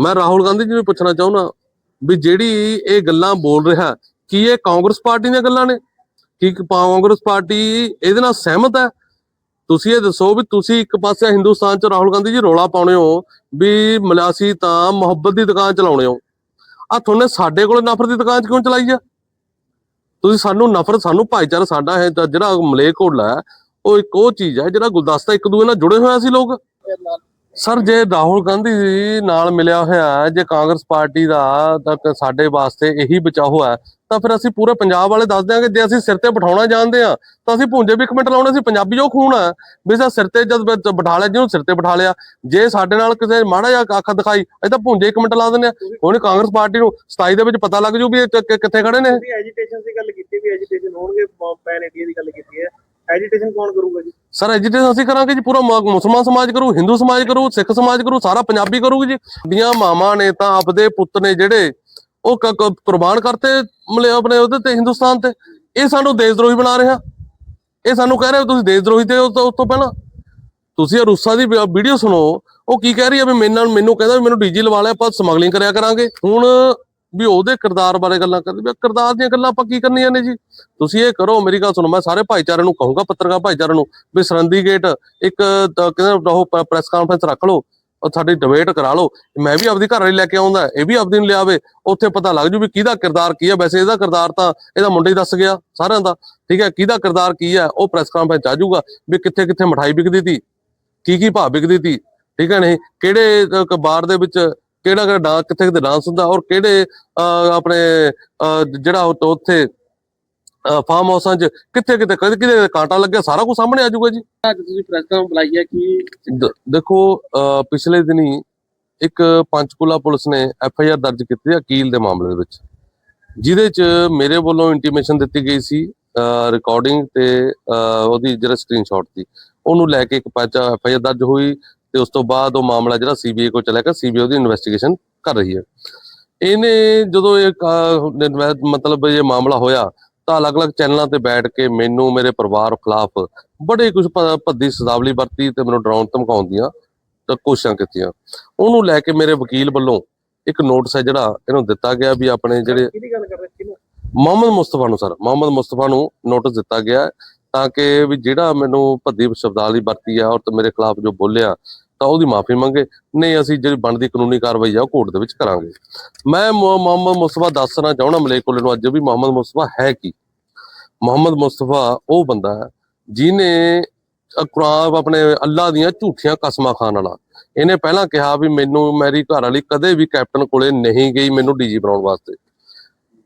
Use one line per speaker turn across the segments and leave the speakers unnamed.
ਮੈਂ ਰਾਹੁਲ ਗਾਂਧੀ ਜੀ ਨੂੰ ਪੁੱਛਣਾ ਚਾਹੁੰਦਾ ਵੀ ਜਿਹੜੀ ਇਹ ਗੱਲਾਂ ਬੋਲ ਰਿਹਾ, ਕੀ ਇਹ ਕਾਂਗਰਸ ਪਾਰਟੀ ਦੀਆਂ ਗੱਲਾਂ ਨੇ? ਕੀ ਕਾਂਗਰਸ ਪਾਰਟੀ ਇਹਦੇ ਨਾਲ ਸਹਿਮਤ ਹੈ? ਤੁਸੀਂ ਇਹ ਦੱਸੋ ਵੀ ਤੁਸੀਂ ਇੱਕ ਪਾਸੇ ਹਿੰਦੁਸਤਾਨ ਚ ਰਾਹੁਲ ਗਾਂਧੀ ਜੀ ਰੋਲਾ ਪਾਉਣੇ ਹੋ, ਵੀ ਮਲਾਸੀ ਤਾਂ ਮੁਹੱਬਤ ਦੀ ਦੁਕਾਨ ਚਲਾਉਣੇ ਹੋ। ਆ ਤੁਹਾਨੂੰ ਸਾਡੇ ਕੋਲ ਨਫ਼ਰਤ ਦੀ ਦੁਕਾਨ ਚ ਕਿਉਂ ਚਲਾਈ ਆ? ਤੁਸੀਂ ਸਾਨੂੰ ਨਫ਼ਰਤ ਸਾਨੂੰ ਭਾਈਚਾਰਾ, ਸਾਡਾ ਹੈ ਤਾਂ ਜਿਹੜਾ ਮਲੇਕੋਟਲਾ ਹੈ, ਉਹ ਇੱਕ ਉਹ ਚੀਜ਼ ਹੈ ਜਿਹੜਾ ਗੁਲਦਸਤਾ ਇੱਕ ਦੂਜੇ ਨਾਲ ਜੁੜੇ ਹੋਇਆ ਸੀ ਲੋਕ। ਸਰ, ਜੇ ਰਾਹੁਲ ਗਾਂਧੀ ਜੀ ਨਾਲ ਮਿਲਿਆ ਹੋਇਆ ਜੇ ਕਾਂਗਰਸ ਪਾਰਟੀ ਦਾ ਤਾਂ ਸਾਡੇ ਵਾਸਤੇ ਇਹੀ ਬਚਾਓ ਹੈ, ਤਾਂ ਫਿਰ ਅਸੀਂ ਪੂਰੇ ਪੰਜਾਬ ਵਾਲੇ ਦੱਸ ਦਿਆਂਗੇ, ਜੇ ਅਸੀਂ ਸਿਰ ਤੇ ਬਿਠਾਉਣਾ ਜਾਣਦੇ ਆ ਤਾਂ ਅਸੀਂ ਭੁੰਜੇ ਵੀ ਇੱਕ ਮਿੰਟ ਲਾਉਣੇ ਸੀ ਪੰਜਾਬੀ ਜੋ ਖੂਨ ਹੈ, ਵੀ ਸਾ ਸਿਰ ਤੇ ਜਦ ਬਿਠਾ ਲਿਆ, ਜਿਹਨੂੰ ਸਿਰ ਤੇ ਬਿਠਾ ਲਿਆ, ਜੇ ਸਾਡੇ ਨਾਲ ਕਿਸੇ ਮਾੜਾ ਜਿਹਾ ਅੱਖ ਦਿਖਾਈ, ਅਸੀਂ ਤਾਂ ਭੁੰਜੇ ਇੱਕ ਮਿੰਟ ਲਾ ਦਿੰਦੇ ਆ ਹੁਣ ਕਾਂਗਰਸ ਪਾਰਟੀ ਨੂੰ 27 ਦੇ ਵਿੱਚ ਪਤਾ ਲੱਗ ਜੂ ਵੀ ਕਿੱਥੇ ਖੜੇ ਨੇ।
ਐਜੀਟੇਸ਼ਨ ਦੀ ਗੱਲ ਕੀਤੀ ਵੀ ਐਜੀਟੇਸ਼ਨ ਹੋਣਗੇ ਪੈਨ ਇੰਡੀਆ ਦੀ ਗੱਲ ਕੀਤੀ ਹੈ। ਐਜੀਟੇਸ਼ਨ ਕੌਣ ਕਰੂਗਾ ਜੀ?
ਸਰ ਐਜੀਟੇਸ਼ਨ ਅਸੀਂ ਕਰਾਂਗੇ ਜੀ, ਪੂਰਾ ਮੁਸਲਮਾਨ ਸਮਾਜ ਕਰੂ, ਹਿੰਦੂ ਸਮਾਜ ਕਰੂ, ਸਿੱਖ ਸਮਾਜ ਕਰੂ, ਸਾਰਾ ਪੰਜਾਬੀ ਕਰੂਗੀ ਜੀ। ਦੀਆਂ ਮਾਵਾਂ ਨੇ ਤਾਂ ਆਪਦੇ ਪੁੱਤ ਨੇ ਜਿਹੜੇ ਉਹ ਕੁਰਬਾਨ ਕਰਤੇ ਮਲੇ ਆਪਣੇ ਉਹਦੇ ਤੇ, ਹਿੰਦੁਸਤਾਨ ਤੇ। ਇਹ ਸਾਨੂੰ ਦੇਸ਼ ਦਰੋਹੀ ਬਣਾ ਰਿਹਾ। ਇਹ ਸਾਨੂੰ ਕਹਿ ਰਹੇ ਹੋ ਤੁਸੀਂ ਦੇਸ਼ ਦਰੋਹੀ ਤੇ ਉਸ ਤੋਂ ਪਹਿਲਾਂ। ਤੁਸੀਂ ਇਹ ਰੂਸਾ ਦੀ ਵੀਡੀਓ ਸੁਣੋ। ਉਹ ਕੀ ਕਹਿ ਰਹੀ ਹੈ ਵੀ ਮੇਰੇ ਨਾਲ, ਮੈਨੂੰ ਕਹਿੰਦਾ ਵੀ ਮੈਨੂੰ ਡੀਜੀ ਲਵਾ ਲਿਆ, ਆਪਾਂ ਸਮਗਲਿੰਗ ਕਰਿਆ ਕਰਾਂਗੇ। ਹੁਣ ਵੀ ਉਹਦੇ ਕਿਰਦਾਰ ਬਾਰੇ ਗੱਲਾਂ ਕਰਦੇ, ਵੀ ਕਿਰਦਾਰ ਦੀਆਂ ਗੱਲਾਂ ਆਪਾਂ ਕੀ ਕਰਨੀਆਂ ਨੇ ਜੀ? ਤੁਸੀਂ ਇਹ ਕਰੋ, ਮੇਰੀ ਗੱਲ ਸੁਣੋ, ਮੈਂ ਸਾਰੇ ਭਾਈਚਾਰੇ ਨੂੰ ਕਹੂੰਗਾ, ਪੱਤਰਕਾਰ ਭਾਈਚਾਰੇ ਨੂੰ, ਵੀ ਸਰੰਦੀ ਗੇਟ ਇੱਕ, ਤਾਂ ਉਹ ਪ੍ਰੈਸ ਕਾਨਫਰੰਸ ਰੱਖ ਲਓ ਉਹ ਸਾਡੀ ਡਿਬੇਟ ਕਰਾ ਲਓ। ਮੈਂ ਵੀ ਆਪਦੀ ਘਰ ਵਾਲੀ ਲੈ ਕੇ ਆਉਂਦਾ, ਇਹ ਵੀ ਆਪਦੀ ਨੂੰ ਲਿਆਵੇ, ਉੱਥੇ ਪਤਾ ਲੱਗ ਜੂ ਵੀ ਕਿਹਦਾ ਕਿਰਦਾਰ ਕੀ ਹੈ। ਵੈਸੇ ਇਹਦਾ ਕਿਰਦਾਰ ਤਾਂ ਇਹਦਾ ਮੁੰਡਾ ਹੀ ਦੱਸ ਗਿਆ, ਸਾਰਿਆਂ ਦਾ। ਠੀਕ ਹੈ, ਕਿਹਦਾ ਕਿਰਦਾਰ ਕੀ ਹੈ, ਉਹ ਪ੍ਰੈਸ ਕਾਨਫਰੰਸ ਆ ਜਾਊਗਾ, ਵੀ ਕਿੱਥੇ ਕਿੱਥੇ ਮਠਾਈ ਵਿਕਦੀ ਤੀ ਕੀ ਕੀ ਭਾਅ ਵਿਕਦੀ ਤੀ, ਠੀਕ ਹੈ ਨਹੀਂ? ਕਿਹੜੇ ਬਾਰ ਦੇ ਵਿੱਚ ਕਿਹੜਾ ਕਿਹੜਾ ਡਾਂਸ ਕਿੱਥੇ ਕਿੱਥੇ ਡਾਂਸ ਹੁੰਦਾ ਔਰ ਕਿਹੜੇ ਆਪਣੇ ਜਿਹੜਾ ਉੱਥੇ- ਫਾਰਮ ਹਾਊਸਾਂ 'ਚ ਕਿੱਥੇ ਕਿੱਥੇ ਕਦੇ ਕਿਤੇ ਕਾਂਟਾ ਲੱਗਿਆ ਸਾਰਾ ਕੁਝ ਸਾਹਮਣੇ ਆ ਜਾਊਗਾ ਜੀ।
ਅੱਜ ਤੁਸੀਂ ਪ੍ਰੈਸ ਕਾਨਫਰੰਸ ਬੁਲਾਈ ਹੈ ਕਿ
ਦੇਖੋ ਪਿਛਲੇ ਦਿਨੀ ਇੱਕ ਪੰਚਕੂਲਾ ਪੁਲਿਸ ਨੇ ਐਫ ਆਈ ਆਰ ਦਰਜ ਕੀਤੀ ਹੈ ਅਕੀਲ ਦੇ ਮਾਮਲੇ ਦੇ ਵਿੱਚ ਜਿਹਦੇ 'ਚ ਮੇਰੇ ਵੱਲੋਂ ਇੰਟੀਮੇਸ਼ਨ ਦਿੱਤੀ ਗਈ ਸੀ ਰਿਕਾਰਡਿੰਗ ਤੇ ਉਹਦੀ ਜਿਹੜਾ ਸਕਰੀਨਸ਼ਾਟ ਸੀ ਉਹਨੂੰ ਲੈ ਕੇ ਇੱਕ ਪਰਚਾ ਐਫ ਆਈ ਆਰ ਦਰਜ ਹੋਈ ਤੇ ਉਸ ਤੋਂ ਬਾਅਦ ਉਹ ਮਾਮਲਾ ਜਿਹੜਾ ਸੀਬੀਆਈ ਕੋਲ ਚਲਾ ਗਿਆ ਸੀਬੀਆਈ ਉਹਦੀ ਇਨਵੈਸਟੀਗੇਸ਼ਨ ਕਰ ਰਹੀ ਹੈ। ਇਹਨੇ ਜਦੋਂ ਇਹ ਮਤਲਬ ਇਹ ਮਾਮਲਾ ਹੋਇਆ ਤਾਂ ਅਲੱਗ-ਅਲੱਗ ਚੈਨਲਾਂ ਤੇ ਬੈਠ ਕੇ ਮੈਨੂੰ ਮੇਰੇ ਪਰਿਵਾਰ ਖਿਲਾਫ ਬੜੇ ਕੁਝ ਭੱਦੀ ਸਦਾਵਲੀ ਵਰਤੀ ਤੇ ਮੈਨੂੰ ਡਰਾਉਣ ਧਮਕਾਉਣ ਦੀਆਂ ਤਾਂ ਕੋਸ਼ਿਸ਼ਾਂ ਕੀਤੀਆਂ। ਉਹਨੂੰ ਲੈ ਕੇ ਮੇਰੇ ਵਕੀਲ ਵੱਲੋਂ ਇੱਕ ਨੋਟਿਸ ਹੈ ਜਿਹੜਾ ਇਹਨੂੰ ਦਿੱਤਾ ਗਿਆ ਵੀ ਆਪਣੇ ਜਿਹੜੇ
ਕਿਹਦੀ ਗੱਲ ਕਰ ਰਹੇ ਕਿਹਨੂੰ?
ਮੁਹੰਮਦ ਮੁਸਤਫਾ ਨੂੰ ਸਰ ਮੁਹੰਮਦ ਮੁਸਤਫਾ ਨੂੰ ਨੋਟਿਸ ਦਿੱਤਾ ਗਿਆ ਤਾਂ ਕਿ ਵੀ ਜਿਹੜਾ ਮੈਨੂੰ ਭੱਦੀ ਸ਼ਬਦਾਵਲੀ ਵਰਤੀ ਆ ਔਰ ਤੇ ਮੇਰੇ ਖਿਲਾਫ ਜੋ ਬੋਲਿਆ, ਤਾਂ ਉਹਦੀ ਮਾਫੀ ਮੰਗੇ। ਨਹੀਂ, ਅਸੀਂ ਜਿਹੜੀ ਬਣਦੀ ਕਾਨੂੰਨੀ ਕਾਰਵਾਈ ਆ, ਉਹ ਕੋਰਟ ਦੇ ਵਿੱਚ ਕਰਾਂਗੇ। ਮੈਂ ਮੁਹੰਮਦ ਮੁਸਤਫਾ ਦੱਸਣਾ ਚਾਹਣਾ ਮਲੇਕੁਲ ਨੂੰ ਅੱਜ ਵੀ ਮੁਹੰਮਦ ਮੁਸਤਫਾ ਹੈ ਕੀ? ਮੁਹੰਮਦ ਮੁਸਤਫਾ ਉਹ ਬੰਦਾ ਹੈ ਜਿਨੇ ਕੁਰਾਨ ਆਪਣੇ ਅੱਲਾ ਦੀਆਂ ਝੂਠੀਆਂ ਕਸਮਾਂ ਖਾਣ ਵਾਲਾ। ਇਹਨੇ ਪਹਿਲਾਂ ਕਿਹਾ ਵੀ ਮੈਨੂੰ ਮੇਰੀ ਘਰ ਵਾਲੀ ਕਦੇ ਵੀ ਕੈਪਟਨ ਕੋਲੇ ਨਹੀਂ ਗਈ ਮੈਨੂੰ ਡੀਜੀ ਬਣਾਉਣ ਵਾਸਤੇ।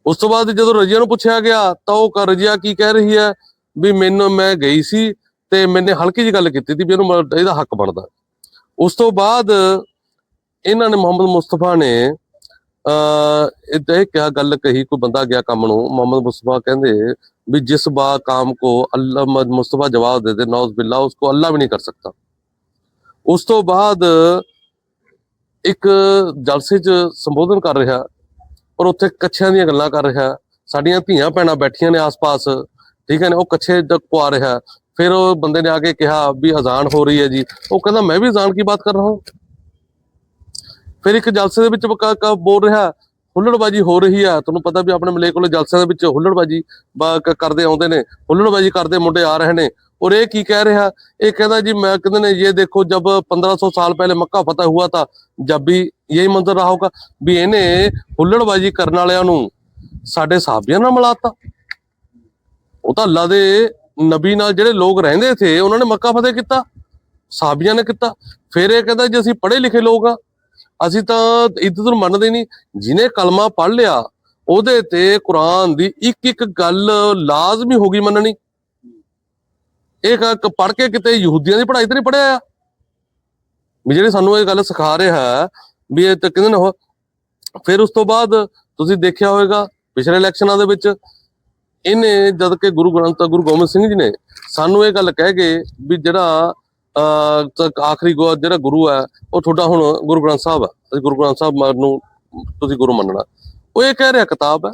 ਉਸ ਤੋਂ ਬਾਅਦ ਜਦੋਂ ਰਜੀਆ ਨੂੰ ਪੁੱਛਿਆ ਗਿਆ, ਤਾਂ ਉਹ ਕ- ਰਜੀਆ ਕੀ ਕਹਿ ਰਹੀ ਹੈ? ਵੀ ਮੈਨੂੰ ਮੈਂ ਗਈ ਸੀ ਤੇ ਮੈਨੇ ਹਲਕੀ ਜਿਹੀ ਗੱਲ ਕੀਤੀ ਸੀ ਵੀ ਇਹਨੂੰ ਇਹਦਾ ਹੱਕ ਬਣਦਾ। ਉਸ ਤੋਂ ਬਾਅਦ ਇਹਨਾਂ ਨੇ ਮੁਹੰਮਦ ਮੁਸਤਫਾ ਨੇ ਅ ਇਹ ਕਿਹਾ, ਗੱਲ ਕਹੀ, ਕੋਈ ਬੰਦਾ ਗਿਆ ਕੰਮ ਨੂੰ, ਮੁਹੰਮਦ ਮੁਸਤਫਾ ਕਹਿੰਦੇ ਵੀ ਜਿਸ ਬਾ ਕਾਮ ਕੋ ਅੱਲਾ ਮੁਸਤਫਾ ਜਵਾਬ ਦੇ ਦੇ ਨੌਜ਼ ਬਿੱਲਾ ਉਸ ਕੋ ਅੱਲਾ ਵੀ ਨਹੀਂ ਕਰ ਸਕਦਾ। ਉਸ ਤੋਂ ਬਾਅਦ ਇੱਕ ਜਲਸੇ 'ਚ ਸੰਬੋਧਨ ਕਰ ਰਿਹਾ ਔਰ ਉੱਥੇ ਕੱਛਿਆਂ ਦੀਆਂ ਗੱਲਾਂ ਕਰ ਰਿਹਾ, ਸਾਡੀਆਂ ਧੀਆਂ ਭੈਣਾਂ ਬੈਠੀਆਂ ਨੇ ਆਸ-ਪਾਸ। ਠੀਕ ਹੈ ਨੇ ਉਹ ਕੱਛੇ ਤੱਕ ਪਵਾ ਰਿਹਾ ਫਿਰ ਉਹ ਬੰਦੇ ਨੇ ਆ ਕੇ ਕਿਹਾ ਵੀ ਅਜ਼ਾਨ ਹੋ ਰਹੀ ਹੈ ਜੀ ਉਹ ਕਹਿੰਦਾ ਮੈਂ ਵੀ ਅਜ਼ਾਨ ਕੀ ਬਾਤ ਕਰ ਰਹਾ ਹੂੰ ਫਿਰ ਇੱਕ ਜਲਸੇ ਦੇ ਵਿੱਚ ਕ- ਕ- ਬੋਲ ਰਿਹਾ ਹੁੱਲੜਬਾਜੀ ਹੋ ਰਹੀ ਆ ਤੁਹਾਨੂੰ ਪਤਾ ਵੀ ਆਪਣੇ ਮਲੇ ਕੋਲੇ ਜਲਸਿਆਂ ਦੇ ਵਿੱਚ ਹੁੱਲੜਬਾਜੀ ਬਾ- ਕ- ਕਰਦੇ ਆਉਂਦੇ ਨੇ ਹੁੱਲੜਬਾਜੀ ਕਰਦੇ ਮੁੰਡੇ ਆ ਰਹੇ ਨੇ ਔਰ ਇਹ ਕੀ ਕਹਿ ਰਿਹਾ ਇਹ ਕਹਿੰਦਾ ਜੀ मैं कहते ने ये देखो जब 1500 साल पहले मक्का फतह हुआ था जब भी यही मंजर रहा होगा ਵੀ ਇਹਨੇ ਹੁੱਲੜਬਾਜੀ ਕਰਨ ਵਾਲਿਆਂ ਨੂੰ ਸਾਡੇ ਸਾਹਬੀਆਂ ਨਾਲ ਮਿਲਾਤਾ ਉਹ ਤਾਂ ਅੱਲਾ ਦੇ ਨਬੀ ਨਾਲ ਜਿਹੜੇ ਲੋਕ ਰਹਿੰਦੇ ਥੇ, ਉਹਨਾਂ ਨੇ ਮੱਕਾ ਫਤਿਹ ਕੀਤਾ ਸਾਹਬੀਆਂ ਨੇ ਕੀਤਾ। ਫਿਰ ਇਹ ਕਹਿੰਦਾ ਜੇ ਅਸੀਂ ਪੜ੍ਹੇ ਲਿਖੇ ਲੋਕ ਆ, ਅਸੀਂ ਤਾਂ ਇੱਜ਼ਤ ਨੂੰ ਮੰਨਦੇ ਨਹੀਂ। ਜਿਹਨੇ ਕਲਮਾ ਪੜ੍ਹ ਲਿਆ, ਉਹਦੇ ਤੇ ਕੁਰਾਨ ਦੀ ਇੱਕ ਇੱਕ ਗੱਲ ਲਾਜ਼ਮੀ ਹੋ ਗਈ ਮੰਨਣੀ। ਇਹ ਪੜ੍ਹ ਕੇ ਕਿਤੇ ਯਹੂਦੀਆਂ ਦੀ ਪੜ੍ਹਾਈ ਤੇ ਨਹੀਂ ਪੜਿਆ ਆ। ਵੀ ਜਿਹੜੇ ਸਾਨੂੰ ਇਹ ਗੱਲ ਸਿਖਾ ਰਿਹਾ ਵੀ ਇਹ ਤਾਂ ਕਹਿੰਦੇ ਨੇ ਫਿਰ ਉਸ ਤੋਂ ਬਾਅਦ ਤੁਸੀਂ ਦੇਖਿਆ ਹੋਵੇਗਾ, ਪਿਛਲੇ ਇਲੈਕਸ਼ਨਾਂ ਦੇ ਵਿੱਚ ਇਹਨੇ ਜਦ ਕਿ ਗੁਰੂ ਗ੍ਰੰਥ ਗੁਰੂ ਗੋਬਿੰਦ ਸਿੰਘ ਜੀ ਨੇ ਸਾਨੂੰ ਇਹ ਗੱਲ ਕਹਿ ਗਏ ਵੀ ਜਿਹੜਾ ਆਖਰੀ ਗੋ, ਜਿਹੜਾ ਗੁਰੂ ਹੈ, ਉਹ ਤੁਹਾਡਾ ਹੁਣ ਗੁਰੂ ਗ੍ਰੰਥ ਸਾਹਿਬ ਹੈ। ਗੁਰੂ ਗ੍ਰੰਥ ਸਾਹਿਬ ਮ- ਨੂੰ ਤੁਸੀਂ ਗੁਰੂ ਮੰਨਣਾ। ਉਹ ਇਹ ਕਹਿ ਰਿਹਾ ਕਿਤਾਬ ਹੈ।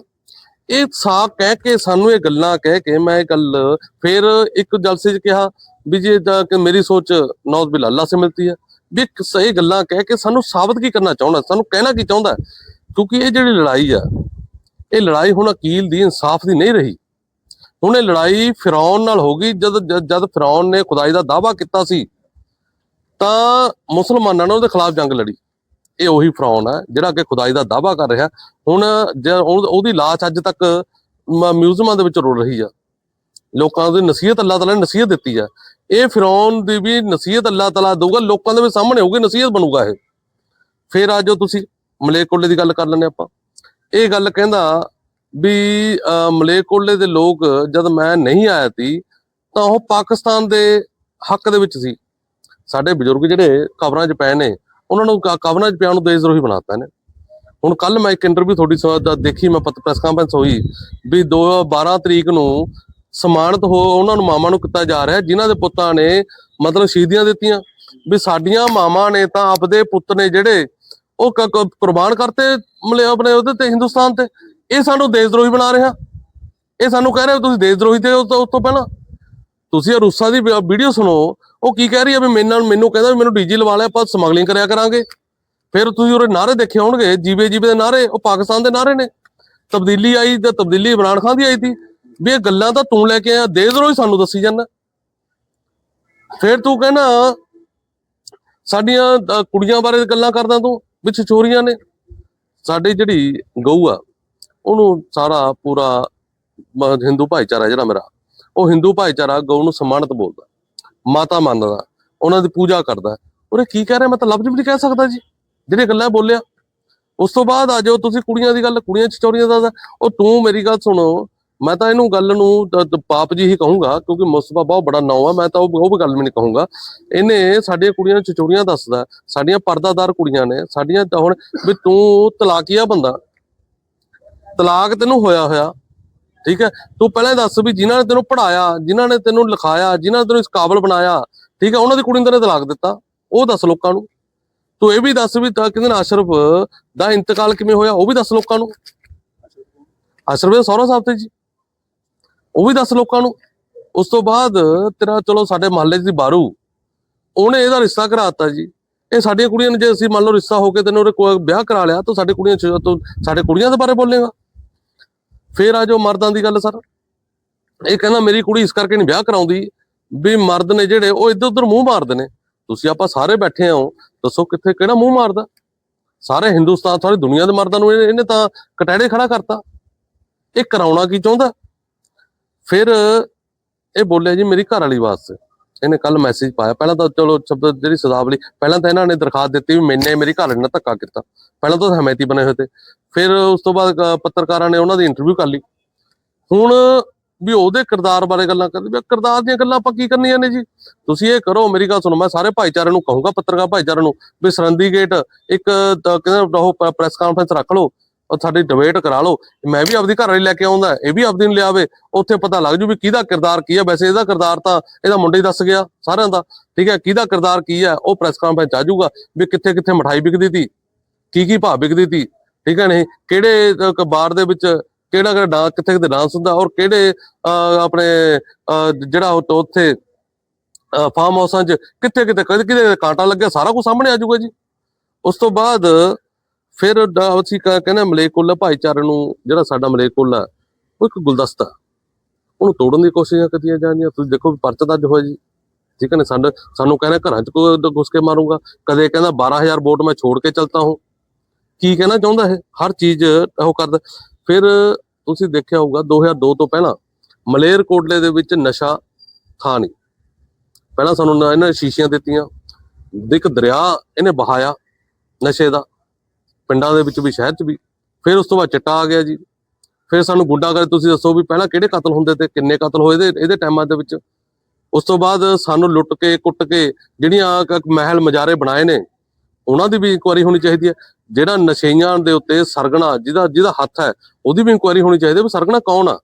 ਇਹ ਸਾਫ਼ ਕਹਿ ਕੇ ਸਾਨੂੰ ਇਹ ਗੱਲਾਂ ਕਹਿ ਕੇ ਮੈਂ ਇਹ ਗੱਲ ਫਿਰ ਇੱਕ ਜਲਸੇ 'ਚ ਕਿਹਾ ਵੀ ਜੇ ਕਿ ਮੇਰੀ ਸੋਚ ਨੌਜ਼ ਬਿਲ ਅੱਲਾ ਸੇ ਮਿਲਤੀ ਹੈ। ਵੀ ਇੱਕ ਸਹੀ ਗੱਲਾਂ ਕਹਿ ਕੇ ਸਾਨੂੰ ਸਾਬਤ ਕੀ ਕਰਨਾ ਚਾਹੁੰਦਾ ਸਾਨੂੰ ਕਹਿਣਾ ਕੀ ਚਾਹੁੰਦਾ ਕਿਉਂਕਿ ਇਹ ਜਿਹੜੀ ਲੜਾਈ ਆ ਇਹ ਲੜਾਈ ਹੁਣ ਅਕੀਲ ਦੀ ਇਨਸਾਫ ਦੀ ਨਹੀਂ ਰਹੀ। ਹੁਣ ਇਹ ਲੜਾਈ ਫਿਰੌਨ ਨਾਲ ਹੋ ਗਈ। ਜਦ ਜਦ- ਜਦ ਨੇ ਖੁਦਾਈ ਦਾ ਦਾਵਾ ਕੀਤਾ ਸੀ, ਤਾਂ ਮੁਸਲਮਾਨਾਂ ਨੇ ਉਹਦੇ ਖਿਲਾਫ ਜੰਗ ਲੜੀ। ਇਹ ਉਹੀ ਫਿਰੌਨ ਹੈ, ਜਿਹੜਾ ਕਿ ਖੁਦਾਈ ਦਾ ਦਾਵਾ ਕਰ ਰਿਹਾ। ਹੁਣ ਉਹਦੀ ਲਾਸ਼ ਅੱਜ ਤੱਕ ਮਿਊਜ਼ੀਅਮਾਂ ਦੇ ਵਿੱਚ ਰੁਲ ਰਹੀ ਆ। ਲੋਕਾਂ ਦੀ ਨਸੀਹਤ ਅੱਲਾਹ ਤਾਲਾ ਨੇ ਨਸੀਹਤ ਦਿੱਤੀ ਆ। ਇਹ ਫਿਰੌਨ ਦੀ ਵੀ ਨਸੀਹਤ ਅੱਲਾਹ ਤਾਲਾ ਦਊਗਾ, ਲੋਕਾਂ ਦੇ ਵੀ ਸਾਹਮਣੇ ਹੋਊਗੀ, ਨਸੀਹਤ ਬਣੂਗਾ ਇਹ। ਫਿਰ ਆ ਜਾਓ ਤੁਸੀਂ ਮਲੇਕੋਲੇ ਦੀ ਗੱਲ ਕਰ ਲੈਂਦੇ ਆਪਾਂ। ਇਹ ਗੱਲ ਕਹਿੰਦਾ ਵੀ ਅਹ, ਮਲੇਕੋਲੇ ਦੇ ਲੋਕ ਜਦ ਮੈਂ ਨਹੀਂ ਆਇਆ ਸੀ ਤਾਂ ਉਹ ਪਾਕਿਸਤਾਨ ਦੇ ਹੱਕ ਦੇ ਵਿੱਚ ਸੀ। ਸਾਡੇ ਬਜ਼ੁਰਗ ਜਿਹੜੇ ਕਬਰਾਂ 'ਚ ਪਏ ਨੇ ਉਹਨਾਂ ਨੂੰ ਕਬਰਾਂ 'ਚ ਪਿਆ ਨੂੰ ਦੇਸ਼ਦਰੋਹੀ ਬਣਾਤਾ ਨੇ ਹੁਣ ਕੱਲ ਮੈਂ ਇੱਕ ਇੰਟਰਵਿਊ ਤੁਹਾਡੀ ਸਵਾ- ਦੇਖੀ ਮੈਂ ਪ੍ਰੈਸ ਕਾਨਫਰੰਸ ਹੋਈ ਵੀ 12 ਤਰੀਕ ਨੂੰ ਸਮਾਨਤ ਹੋ ਉਹਨਾਂ ਨੂੰ ਮਾਮਾ ਨੂੰ ਕੀਤਾ ਜਾ ਰਿਹਾ ਜਿਨ੍ਹਾਂ ਦੇ ਪੁੱਤਾਂ ਨੇ ਮਤਲਬ ਸ਼ਹੀਦੀਆਂ ਦਿੱਤੀਆਂ। ਵੀ ਸਾਡੀਆਂ ਮਾਮਾ ਨੇ ਤਾਂ ਆਪਦੇ ਪੁੱਤ ਨੇ ਜਿਹੜੇ ਉਹ ਕੁਰਬਾਨ ਕਰਤੇ ਮਲੇ ਆਪਣੇ ਉਹਦੇ ਤੇ ਹਿੰਦੁਸਤਾਨ ਤੇ। ਇਹ ਸਾਨੂੰ ਦੇਸ਼ਦਰੋਹੀ ਬਣਾ ਰਿਹਾ। ਇਹ ਸਾਨੂੰ ਕਹਿ ਰਿਹਾ ਹੋ ਤੁਸੀਂ ਦੇਸ਼ਦਰੋਹੀ ਤੇ ਉਸ ਤੋਂ ਪਹਿਲਾਂ। ਤੁਸੀਂ ਇਹ ਰੂਸਾਂ ਦੀ ਵੀਡੀਓ ਸੁਣੋ। ਉਹ ਕੀ ਕਹਿ ਰਹੀ ਹੈ ਵੀ ਮੈਨੂੰ ਮੈਨੂੰ ਕਹਿੰਦਾ ਵੀ ਮੈਨੂੰ ਡੀਜੀ ਲਵਾ ਲਿਆ, ਆਪਾਂ ਸਮਗਲਿੰਗ ਕਰਿਆ ਕਰਾਂਗੇ। ਫਿਰ ਤੁਸੀਂ ਉਹਦੇ ਨਾਰੇ ਦੇਖੇ ਹੋਣਗੇ, ਜੀਵੇ ਜੀਵੇ ਦੇ ਨਾਰੇ ਉਹ ਪਾਕਿਸਤਾਨ ਦੇ ਨਾਰੇ ਨੇ। ਤਬਦੀਲੀ ਆਈ ਤੇ ਤਬਦੀਲੀ ਇਮਰਾਨ ਖਾਨ ਦੀ ਆਈ ਸੀ। ਵੀ ਇਹ ਗੱਲਾਂ ਤਾਂ ਤੂੰ ਲੈ ਕੇ ਆਇਆ, ਦੇਸ਼ਦਰੋਹੀ ਸਾਨੂੰ ਦੱਸੀ ਜਾਂਦਾ। ਫਿਰ ਤੂੰ ਕਹਿੰਦਾ, ਸਾਡੀਆਂ ਕੁੜੀਆਂ ਬਾਰੇ ਗੱਲਾਂ ਕਰਦਾ ਤੂੰ, ਵਿੱਚ ਚੋਰੀਆਂ ਨੇ। ਸਾਡੀ ਜਿਹੜੀ ਗਊ ਆ ਉਹਨੂੰ ਸਾਰਾ ਪੂਰਾ ਹਿੰਦੂ ਭਾਈਚਾਰਾ ਜਿਹੜਾ ਮੇਰਾ, ਉਹ ਹਿੰਦੂ ਭਾਈਚਾਰਾ ਗਊ ਨੂੰ ਸਨਮਾਨਿਤ ਬੋਲਦਾ, ਮਾਤਾ ਮੰਨਦਾ, ਉਹਨਾਂ ਦੀ ਪੂਜਾ ਕਰਦਾ। ਉਹਨੇ ਕੀ ਕਹਿ ਰਿਹਾ ਮੈਂ ਤਾਂ ਲਫ਼ਜ਼ ਵੀ ਨਹੀਂ ਕਹਿ ਸਕਦਾ ਜੀ। ਜਿਹੜੇ ਗੱਲਾਂ ਬੋਲਿਆ। ਉਸ ਤੋਂ ਬਾਅਦ ਆ ਜਾਓ ਤੁਸੀਂ ਕੁੜੀਆਂ ਦੀ ਗੱਲ, ਕੁੜੀਆਂ ਚੋਰੀਆਂ ਦਾ ਉਹ ਤੂੰ ਮੇਰੀ ਗੱਲ ਸੁਣੋ, ਮੈਂ ਤਾਂ ਇਹਨੂੰ ਗੱਲ ਨੂੰ ਪਾਪ ਜੀ ਹੀ ਕਹੂੰਗਾ, ਕਿਉਂਕਿ ਮੁਸਤਫਾ ਬਹੁਤ ਬੜਾ ਨਾਂ ਆ, ਮੈਂ ਤਾਂ ਉਹ ਉਹ ਵੀ ਗੱਲ ਵੀ ਨਹੀਂ ਕਹੂੰਗਾ। ਇਹਨੇ ਸਾਡੀਆਂ ਕੁੜੀਆਂ ਨੂੰ ਚਚੋਰੀਆਂ ਦੱਸਦਾ, ਸਾਡੀਆਂ ਪਰਦਾਦਾਰ ਕੁੜੀਆਂ ਨੇ, ਸਾਡੀਆਂ ਹੁਣ ਵੀ ਤੂੰ ਤਲਾਕੀਆ ਬੰਦਾ। ਤਲਾਕ ਤੈਨੂੰ ਹੋਇਆ ਹੋਇਆ। ਠੀਕ ਹੈ? ਤੂੰ ਪਹਿਲਾਂ ਦੱਸ ਵੀ ਜਿਨ੍ਹਾਂ ਨੇ ਤੈਨੂੰ ਪੜਾਇਆ ਜਿਨ੍ਹਾਂ ਨੇ ਤੈਨੂੰ ਲਿਖਾਇਆ, ਜਿਨ੍ਹਾਂ ਨੇ ਤੈਨੂੰ ਇਸ ਕਾਬਲ ਬਣਾਇਆ, ਠੀਕ ਹੈ? ਉਹਨਾਂ ਦੀ ਕੁੜੀ ਨੂੰ ਤੈਨੂੰ ਤਲਾਕ ਦਿੱਤਾ। ਉਹ ਦੱਸ ਲੋਕਾਂ ਨੂੰ। ਤੂੰ ਇਹ ਵੀ ਦੱਸ ਵੀ ਤਾਂ ਕਹਿੰਦੇ ਨੇ ਅਸ਼ਰਫ, ਦਾ ਇੰਤਕਾਲ ਕਿਵੇਂ ਹੋਇਆ? ਉਹ ਵੀ ਦੱਸ ਲੋਕਾਂ ਨੂੰ। ਅਸ਼ਰਫ ਦੇ ਸਹੁਰਾ ਸਾਹਿਬ ਤੇ ਜੀ। ਉਹ ਵੀ ਦੱਸ ਲੋਕਾਂ ਨੂੰ। ਉਸ ਤੋਂ ਬਾਅਦ ਤੇਰਾ ਚਲੋ ਸਾਡੇ ਮਹੱਲੇ ਦੀ ਬਾਰੂ। ਉਹਨੇ ਇਹਦਾ ਰਿਸ਼ਤਾ ਕਰਾਤਾ ਜੀ। ਇਹ ਸਾਡੀਆਂ ਕੁੜੀਆਂ ਨੇ ਜੇ ਅਸੀਂ ਮੰਨ ਲਓ ਰਿਸ਼ਤਾ ਹੋ ਕੇ ਤੈਨੂੰ ਉਹਦੇ ਕੋਈ ਵਿਆਹ ਕਰਾ ਲਿਆ, ਤਾਂ ਸਾਡੇ ਕੁੜੀਆਂ ਚ- ਤੂੰ ਸਾਡੇ ਕੁੜੀਆਂ ਦੇ ਬਾਰੇ ਬੋਲੇਗਾ। ਫੇਰ ਆ ਜੋ ਮਰਦਾਂ ਦੀ ਗੱਲ ਸਰ। ਇਹ ਕਹਿੰਦਾ ਮੇਰੀ ਕੁੜੀ ਇਸ ਕਰਕੇ ਨਹੀਂ ਵਿਆਹ ਕਰਾਉਂਦੀ ਵੀ ਮਰਦ ਨੇ ਜਿਹੜੇ ਉਹ ਇੱਧਰ ਉੱਧਰ ਮੂੰਹ ਮਾਰਦੇ ਨੇ। ਤੁਸੀਂ ਆਪਾਂ ਸਾਰੇ ਬੈਠੇ ਹਾਂ, ਦੱਸੋ ਕਿੱਥੇ ਕਿਹੜਾ ਮੂੰਹ ਮਾਰਦਾ? ਸਾਰੇ ਹਿੰਦੁਸਤਾਨ, ਸਾਰੀ ਦੁਨੀਆ ਦੇ ਮਰਦਾਂ ਨੂੰ ਇਹਨੇ ਤਾਂ ਕਟਹਿੜੇ ਖੜਾ ਕਰਤਾ। ਇਹ ਕਰਾਉਣਾ ਕੀ ਚਾਹੁੰਦਾ? ਫਿਰ ਇਹ ਬੋਲਿਆ ਜੀ ਮੇਰੀ ਘਰ ਵਾਲੀ ਵਾਸਤੇ। ਇਹਨੇ ਕੱਲ ਮੈਸੇਜ ਪਾਇਆ। ਪਹਿਲਾਂ ਤਾਂ ਚਲੋ ਸ਼ਬਦ ਜਿਹੜੀ ਸਦਾਵਲੀ ਪਹਿਲਾਂ ਤਾਂ ਇਹਨਾਂ ਨੇ ਦਰਖਾਸਤ ਦਿੱਤੀ ਵੀ ਮੈਨੇ ਮੇਰੀ ਘਰ ਨਾਲ ਧੱਕਾ ਕੀਤਾ। ਪਹਿਲਾਂ ਤਾਂ ਹਮਾਇਤੀ ਬਣੇ ਹੋਏ ਤੇ। ਫਿਰ ਉਸ ਤੋਂ ਬਾਅਦ ਪੱਤਰਕਾਰਾਂ ਨੇ ਉਹਨਾਂ ਦੀ ਇੰਟਰਵਿਊ ਕਰ ਲਈ। ਹੁਣ ਵੀ ਉਹਦੇ ਕਿਰਦਾਰ ਬਾਰੇ ਗੱਲਾਂ ਕਰਦੇ, ਵੀ ਕਿਰਦਾਰ ਦੀਆਂ ਗੱਲਾਂ ਆਪਾਂ ਕੀ ਕਰਨੀਆਂ ਨੇ ਜੀ? ਤੁਸੀਂ ਇਹ ਕਰੋ, ਮੇਰੀ ਗੱਲ ਸੁਣੋ, ਮੈਂ ਸਾਰੇ ਭਾਈਚਾਰੇ ਨੂੰ ਕਹੂੰਗਾ, ਪੱਤਰਕਾਰ ਭਾਈਚਾਰੇ ਨੂੰ, ਵੀ ਸਰੰਦੀ ਗੇਟ ਇੱਕ ਤਾਂ ਕਹਿੰਦਾ ਉਹ ਪ੍ਰੈਸ ਕਾਨਫਰੰਸ ਰੱਖ ਲਓ। ਔਰ ਸਾਡੀ ਡਿਬੇਟ ਕਰਾ ਲਓ। ਮੈਂ ਵੀ ਆਪਦੀ ਘਰ ਵਾਲੀ ਲੈ ਕੇ ਆਉਂਦਾ ਇਹ ਵੀ ਆਪਦੀ ਨੂੰ ਲਿਆਵੇ ਉੱਥੇ ਪਤਾ ਲੱਗ ਜੂ ਵੀ ਕਿਹਦਾ ਕਿਰਦਾਰ ਕੀ ਹੈ ਵੈਸੇ ਇਹਦਾ ਕਿਰਦਾਰ ਤਾਂ ਇਹਦਾ ਮੁੰਡਾ ਹੀ ਦੱਸ ਗਿਆ ਸਾਰਿਆਂ ਦਾ। ਠੀਕ ਹੈ ਕਿਹਦਾ ਕਿਰਦਾਰ ਕੀ ਹੈ ਉਹ ਪ੍ਰੈਸ ਕਾਨਫਰੰਸ ਆ ਜਾਊਗਾ ਵੀ ਕਿੱਥੇ ਕਿੱਥੇ ਮਠਾਈ ਵਿਕਦੀ ਤੀ ਕੀ ਕੀ ਭਾਅ ਵਿਕਦੀ ਤੀ। ਠੀਕ ਹੈ ਨਹੀਂ? ਕਿਹੜੇ ਬਾਰ ਦੇ ਵਿੱਚ ਕਿਹੜਾ ਕਿਹੜਾ ਡਾਂਸ ਕਿੱਥੇ ਕਿੱਥੇ ਡਾਂਸ ਹੁੰਦਾ ਔਰ ਕਿਹੜੇ ਅ, ਆਪਣੇ ਅ, ਜਿਹੜਾ ਉਹ ਉੱਥੇ ਫਾਰਮ ਹਾਊਸਾਂ 'ਚ ਕਿੱਥੇ ਕਿੱਥੇ ਕਦੇ ਕਿਤੇ ਕਾਂਟਾ ਲੱਗਿਆ ਸਾਰਾ ਕੁਝ ਸਾਹਮਣੇ ਆ ਜਾਊਗਾ ਜੀ। ਉਸ ਤੋਂ ਬਾਅਦ ਫਿਰ ਡ- ਅਸੀਂ ਕ- ਕਹਿੰਦੇ ਮਲੇਕੁੱਲਾ ਭਾਈਚਾਰੇ ਨੂੰ, ਜਿਹੜਾ ਸਾਡਾ ਮਲੇਕੁੱਲਾ ਉਹ ਇੱਕ ਗੁਲਦਸਤਾ। ਉਹਨੂੰ ਤੋੜਨ ਦੀ ਕੋਸ਼ਿਸ਼ਾਂ ਕੀਤੀਆਂ ਜਾਂਦੀਆਂ ਤੁਸੀਂ ਦੇਖੋ ਵੀ ਪਰਚਾ ਦਰਜ ਹੋਇਆ ਜੀ। ਠੀਕ ਹੈ ਨਾ? ਸਾਡੇ, ਸਾਨੂੰ ਕਹਿੰਦਾ ਘਰਾਂ 'ਚ ਕੋਈ ਦ- ਘੁਸ ਕੇ ਮਾਰੂੰਗਾ। ਕਦੇ ਕਹਿੰਦਾ 12000 ਵੋਟ ਮੈਂ ਛੋੜ ਕੇ ਚਲਤਾ ਹੂੰ। ਕੀ ਕਹਿਣਾ ਚਾਹੁੰਦਾ ਹੈ ਹਰ ਚੀਜ਼ ਉਹ ਕਰਦਾ। ਫਿਰ ਤੁਸੀਂ ਦੇਖਿਆ ਹੋਊਗਾ 2002 ਤੋਂ ਪਹਿਲਾਂ ਮਲੇਰ ਕੋਟਲੇ ਦੇ ਵਿੱਚ ਨਸ਼ਾ ਥਾ ਨਹੀਂ। ਪਹਿਲਾਂ ਸਾਨੂੰ ਨਾ, ਇਹਨਾਂ ਨੇ ਸ਼ੀਸ਼ੀਆਂ ਦਿੱਤੀਆਂ। ਇੱਕ ਦਰਿਆ ਇਹਨੇ ਬਹਾਇਆ ਨਸ਼ੇ ਦਾ। ਪਿੰਡਾਂ ਦੇ ਵਿੱਚ ਵੀ, ਸ਼ਹਿਰ 'ਚ ਵੀ, ਫਿਰ ਉਸ ਤੋਂ ਬਾਅਦ ਚਿੱਟਾ ਆ ਗਿਆ ਜੀ। ਫਿਰ ਸਾਨੂੰ ਗੁੰਡਾਗਰਦੀ ਤੁਸੀਂ ਦੱਸੋ ਵੀ ਪਹਿਲਾਂ ਕਿਹੜੇ ਕਤਲ ਹੁੰਦੇ ਤੇ ਕਿੰਨੇ ਕਤਲ ਹੋਏ ਦੇ ਇਹਦੇ ਟਾਈਮਾਂ ਦੇ ਵਿੱਚ। ਉਸ ਤੋਂ ਬਾਅਦ ਸਾਨੂੰ ਲੁੱਟ ਕੇ, ਕੁੱਟ ਕੇ, ਜਿਹੜੀਆਂ ਮਹਿਲ ਮਜਾਰੇ ਬਣਾਏ ਨੇ, ਉਹਨਾਂ ਦੀ ਵੀ ਇਨਕੁਆਇਰੀ ਹੋਣੀ ਚਾਹੀਦੀ ਹੈ। ਜਿਹੜਾ ਨਸ਼ਈਆਂ ਦੇ ਉੱਤੇ ਸਰਗਣਾ, ਜਿਹਦਾ ਜਿਹਦਾ ਹੱਥ ਹੈ, ਉਹਦੀ ਵੀ ਇਨਕੁਆਇਰੀ ਹੋਣੀ ਚਾਹੀਦੀ ਹੈ ਵੀ ਸਰਗਣਾ ਕੌਣ ਆ?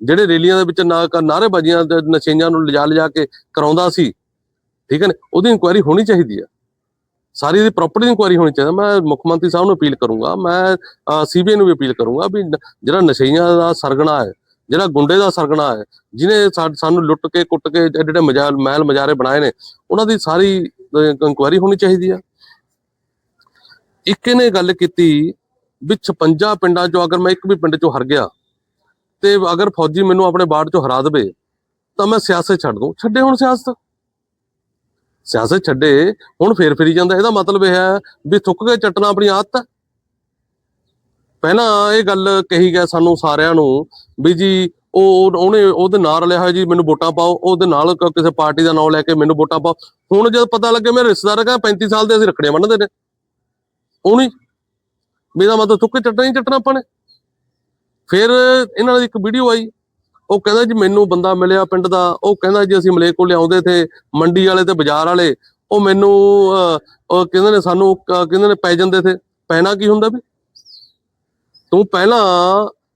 ਜਿਹੜੇ ਰੈਲੀਆਂ ਦੇ ਵਿੱਚ ਨਾ ਨਾਰੇਬਾਜ਼ੀਆਂ ਨਸ਼ਈਆਂ ਨੂੰ ਲਿਜਾ ਲਿਜਾ ਕੇ ਕਰਾਉਂਦਾ ਸੀ, ਠੀਕ ਹੈ ਨਾ, ਉਹਦੀ ਇਨਕੁਆਇਰੀ ਹੋਣੀ ਚਾਹੀਦੀ ਹੈ। ਸਾਰੀ ਦੀ ਪ੍ਰੋਪਰਟੀ ਇਨਕੁਆਇਰੀ ਹੋਣੀ ਚਾਹੀਦੀ ਮੈਂ ਮੁੱਖ ਮੰਤਰੀ ਸਾਹਿਬ ਨੂੰ ਅਪੀਲ ਕਰੂੰਗਾ। ਮੈਂ ਸੀਬੀਆਈ ਨੂੰ ਵੀ ਅਪੀਲ ਕਰੂੰਗਾ ਵੀ ਜਿਹੜਾ ਨਸ਼ਈਆਂ ਦਾ ਸਰਗਣਾ ਹੈ, ਜਿਹੜਾ ਗੁੰਡੇ ਦਾ ਸਰਗਣਾ ਹੈ ਜਿਨੇ ਸਾਨੂੰ ਲੁੱਟ ਕੇ, ਕੁੱਟ ਕੇ ਐਡੇ ਮਜਾਲ ਮਹਿਲ ਮਜਾਰੇ ਬਣਾਏ ਨੇ, ਉਹਨਾਂ ਦੀ ਸਾਰੀ ਇਨਕੁਆਇਰੀ ਹੋਣੀ ਚਾਹੀਦੀ ਆ ਇੱਕ ਨੇ ਗੱਲ ਕੀਤੀ ਵੀ 56 ਪਿੰਡਾਂ ਚੋਂ ਅਗਰ ਮੈਂ ਇੱਕ ਵੀ ਪਿੰਡ ਚੋਂ ਹਰ ਗਿਆ ਤੇ ਅਗਰ ਫੌਜੀ ਮੈਨੂੰ ਆਪਣੇ ਬਾੜ ਚੋਂ ਹਰਾ ਦੇਵੇ, ਤਾਂ ਮੈਂ ਸਿਆਸਤ ਛੱਡ ਦੂੰ। ਛੱਡੇ ਹੁਣ ਸਿਆਸਤ। ਸਿਆਸਤ ਛੱਡੇ, ਹੁਣ ਫੇਰ ਫਿਰੀ ਜਾਂਦਾ। ਇਹਦਾ ਮਤਲਬ ਇਹ ਹੈ ਵੀ ਥੁੱਕ ਕੇ ਚੱਟਣਾ ਆਪਣੀ ਆਦਤ। ਹੈ ਪਹਿਲਾਂ ਇਹ ਗੱਲ ਕਹੀ ਗਿਆ ਸਾਨੂੰ ਸਾਰਿਆਂ ਨੂੰ ਵੀ ਜੀ, ਉਹ ਉਹਨੇ ਉਹਦੇ ਨਾਲ ਲਿਆ ਹੋਇਆ ਜੀ, ਮੈਨੂੰ ਵੋਟਾਂ ਪਾਓ। ਉਹਦੇ ਨਾਲ ਕਿਸੇ ਪਾਰਟੀ ਦਾ ਨਾਮ ਲੈ ਕੇ ਮੈਨੂੰ ਵੋਟਾਂ ਪਾਓ। ਹੁਣ ਜਦ ਪਤਾ ਲੱਗੇ ਮੇਰੇ ਰਿਸ਼ਤੇਦਾਰ ਕਹਿੰਦਾ 35 ਸਾਲ ਦੇ ਅਸੀਂ ਰੱਖੜੀਆਂ ਬੰਨ੍ਹਦੇ ਨੇ। ਉਹ ਨਹੀਂ। ਮੇਰਾ ਮਤਲਬ ਥੁੱਕ ਕੇ ਚੱਟਣਾ ਹੀ ਚੱਟਣਾ ਆਪਾਂ ਨੇ। ਫਿਰ ਇਹਨਾਂ ਦੀ ਇੱਕ ਵੀਡੀਓ ਆਈ। ਉਹ ਕਹਿੰਦਾ ਜੀ ਮੈਨੂੰ ਬੰਦਾ ਮਿਲਿਆ ਪਿੰਡ ਦਾ ਉਹ ਕਹਿੰਦਾ ਜੀ ਅਸੀਂ ਮਲੇਕ ਕੋਲ ਆਉਂਦੇ ਤੇ ਮੰਡੀ ਵਾਲੇ ਤੇ ਬਾਜ਼ਾਰ ਵਾਲੇ ਉਹ ਮੈਨੂੰ ਅਹ, ਉਹ ਕਹਿੰਦੇ ਨੇ ਸਾਨੂੰ ਕਹਿੰਦੇ ਨੇ ਪੈ ਜਾਂਦੇ ਤੇ ਪੈਣਾ ਕੀ ਹੁੰਦਾ ਵੀ? ਤੂੰ ਪਹਿਲਾਂ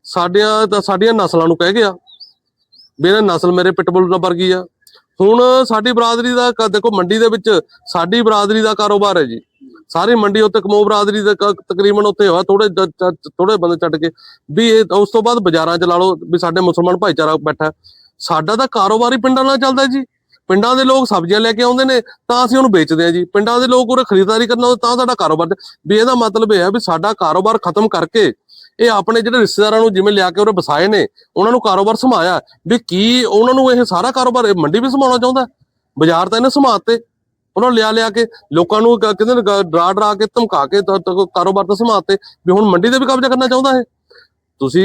ਸਾਡੀਆਂ ਤਾਂ ਸਾਡੀਆਂ ਨਸਲਾਂ ਨੂੰ ਕਹਿ ਗਿਆ ਵੀ ਇਹਨਾਂ ਨਸਲ ਮੇਰੇ ਪਿਟਬੁਲ ਨਾਲ ਵਰਗੀ ਆ। ਹੁਣ ਸਾਡੀ ਬਰਾਦਰੀ ਦਾ ਦੇਖੋ ਮੰਡੀ ਦੇ ਵਿੱਚ ਸਾਡੀ ਬਰਾਦਰੀ ਦਾ ਕਾਰੋਬਾਰ ਹੈ ਜੀ। ਸਾਰੀ ਮੰਡੀ ਉੱਤੇ ਕਮੋ ਬਰਾਦਰੀ ਦਾ ਤਕਰੀਬਨ ਉੱਤੇ ਹੋਇਆ ਥੋੜੇ ਥੋੜੇ ਬੰਦੇ ਛੱਡ ਕੇ, ਵੀ ਇਹ ਉਸ ਤੋਂ ਬਾਅਦ ਬਾਜ਼ਾਰਾਂ ਚ ਲਾ ਲਓ, ਵੀ ਸਾਡੇ ਮੁਸਲਮਾਨ ਭਾਈਚਾਰਾ ਬੈਠਾ ਸਾਡਾ ਤਾਂ ਕਾਰੋਬਾਰ ਹੀ ਪਿੰਡਾਂ ਨਾਲ ਚੱਲਦਾ ਜੀ। ਪਿੰਡਾਂ ਦੇ ਲੋਕ ਸਬਜ਼ੀਆਂ ਲੈ ਕੇ ਆਉਂਦੇ ਨੇ, ਤਾਂ ਅਸੀਂ ਉਹਨੂੰ ਵੇਚਦੇ ਹਾਂ ਜੀ। ਪਿੰਡਾਂ ਦੇ ਲੋਕ ਉਰੇ ਖਰੀਦਦਾਰੀ ਕਰਨ ਆਉਂਦੇ, ਤਾਂ ਸਾਡਾ ਕਾਰੋਬਾਰ ਵੀ ਇਹਦਾ ਮਤਲਬ ਇਹ ਹੈ ਵੀ ਸਾਡਾ ਕਾਰੋਬਾਰ ਖਤਮ ਕਰਕੇ, ਇਹ ਆਪਣੇ ਜਿਹੜੇ ਰਿਸ਼ਤੇਦਾਰਾਂ ਨੂੰ ਜਿਵੇਂ ਲਿਆ ਕੇ ਉਰੇ ਵਸਾਏ ਨੇ, ਉਹਨਾਂ ਨੂੰ ਕਾਰੋਬਾਰ ਸਮਾਇਆ ਵੀ ਕੀ ਉਹਨਾਂ ਨੂੰ ਇਹ ਸਾਰਾ ਕਾਰੋਬਾਰ ਮੰਡੀ ਵੀ ਸਮਾਉਣਾ ਚਾਹੁੰਦਾ ਬਾਜ਼ਾਰ ਤਾਂ ਇਹਨੇ ਸਮਾਤੇ ਉਹਨਾਂ ਨੂੰ ਲਿਆ ਲਿਆ ਕੇ ਲੋਕਾਂ ਨੂੰ ਕ- ਕਹਿੰਦੇ ਨੇ ਗ- ਡਰਾ ਡਰਾ ਕੇ ਧਮਕਾ ਕੇ ਤਾਂ- ਤਾਂ, ਕਾਰੋਬਾਰ ਤਾਂ ਸਮਾਤੇ ਵੀ ਹੁਣ ਮੰਡੀ ਤੇ ਵੀ ਕਬਜ਼ਾ ਕਰਨਾ ਚਾਹੁੰਦਾ ਹੈ ਤੁਸੀਂ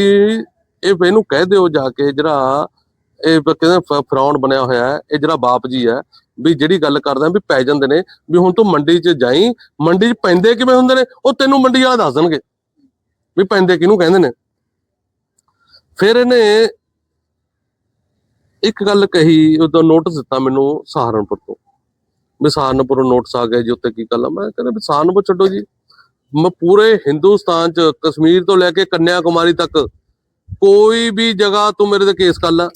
ਇਹ ਇਹਨੂੰ ਕਹਿ ਦਿਓ ਜਾ ਕੇ ਜਿਹੜਾ ਇਹ ਬ- ਕਹਿੰਦੇ ਫ- ਫਰੌਨ ਬਣਿਆ ਹੋਇਆ ਹੈ, ਇਹ ਜਿਹੜਾ ਬਾਪ ਜੀ ਹੈ, ਵੀ ਜਿਹੜੀ ਗੱਲ ਕਰਦਾ ਵੀ ਪੈ ਜਾਂਦੇ ਨੇ, ਵੀ ਹੁਣ ਤੂੰ ਮੰਡੀ 'ਚ ਜਾਈ, ਮੰਡੀ 'ਚ ਪੈਂਦੇ ਕਿਵੇਂ ਹੁੰਦੇ ਨੇ, ਉਹ ਤੈਨੂੰ ਮੰਡੀ ਵਾਲਾ ਦੱਸ ਦੇਣਗੇ। ਵੀ ਪੈਂਦੇ ਕਿਹਨੂੰ ਕਹਿੰਦੇ ਨੇ। ਫਿਰ ਇਹਨੇ ਇੱਕ ਗੱਲ ਕਹੀ ਉਦੋਂ ਨੋਟਿਸ ਦਿੱਤਾ ਮੈਨੂੰ ਸਹਾਰਨਪੁਰ ਤੋਂ। ਵੀ ਸਹਾਰਨਪੁਰੋਂ ਨੋਟਿਸ ਆ ਗਿਆ ਜੀ ਉੱਤੇ ਕੀ ਗੱਲ ਆ। ਮੈਂ ਕਹਿੰਦਾ ਵੀ ਸਹਾਰਨਪੁਰ ਛੱਡੋ ਜੀ। ਮੈਂ ਪੂਰੇ ਹਿੰਦੁਸਤਾਨ ਚ ਕਸ਼ਮੀਰ ਤੋਂ ਲੈ ਕੇ ਕੰਨਿਆ ਕੁਮਾਰੀ ਤੱਕ ਕੋਈ ਵੀ ਜਗ੍ਹਾ ਤੂੰ ਮੇਰੇ ਤੇ ਕੇਸ ਕਰ ਲੈ।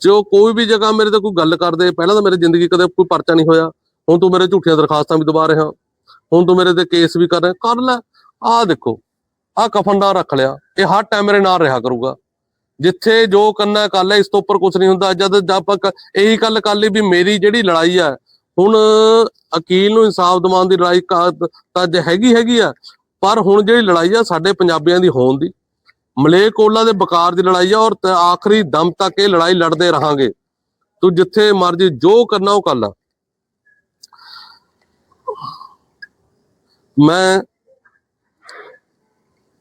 ਜੋ ਕੋਈ ਵੀ ਜਗ੍ਹਾ ਮੇਰੇ ਤੇ ਕੋਈ ਗੱਲ ਕਰਦੇ ਪਹਿਲਾਂ ਤਾਂ ਮੇਰੀ ਜ਼ਿੰਦਗੀ ਕਦੇ ਕੋਈ ਪਰਚਾ ਨਹੀਂ ਹੋਇਆ। ਹੁਣ ਤੂੰ ਮੇਰੇ ਝੂਠੀਆਂ ਦਰਖਾਸਤਾਂ ਵੀ ਦਬਾ ਰਿਹਾ। ਹੁਣ ਤੂੰ ਮੇਰੇ ਤੇ ਕੇਸ ਵੀ ਕਰ ਰਿਹਾ। ਕਰ ਲੈ। ਆਹ ਦੇਖੋ, ਆਹ ਕਫਨਦਾਰ ਰੱਖ ਲਿਆ। ਇਹ ਹਰ ਟਾਈਮ ਮੇਰੇ ਨਾਲ ਰਿਹਾ ਕਰੂਗਾ। ਜਿੱਥੇ ਜੋ ਕਰਨਾ ਕੱਲ ਹੈ ਇਸ ਤੋਂ ਉੱਪਰ ਕੁਝ ਨਹੀਂ ਹੁੰਦਾ। ਜਦ ਆਪਾਂ ਇਹੀ ਗੱਲ ਕਰ ਲਈ ਵੀ ਮੇਰੀ ਜਿਹੜੀ ਲੜਾਈ ਆ, ਹੁਣ ਅਕੀਲ ਨੂੰ ਇਨਸਾਫ ਦਿਵਾਉਣ ਦੀ ਲੜਾਈ ਤਾਂ ਅੱਜ ਹੈਗੀ ਹੈਗੀ ਆ। ਪਰ ਹੁਣ ਜਿਹੜੀ ਲੜਾਈ ਆ, ਸਾਡੇ ਪੰਜਾਬੀਆਂ ਦੀ ਹੋਣ ਦੀ। ਮਲੇਕੋਲਾ ਦੇ ਬਕਾਰ ਦੀ ਲੜਾਈ ਆ ਔਰ ਆਖਰੀ ਦਮ ਤੱਕ ਇਹ ਲੜਾਈ ਲੜਦੇ ਰਹਾਂਗੇ। ਤੂੰ ਜਿੱਥੇ ਮਰਜ਼ੀ ਜੋ ਕਰਨਾ, ਉਹ ਕਰ ਲਾ। ਮੈਂ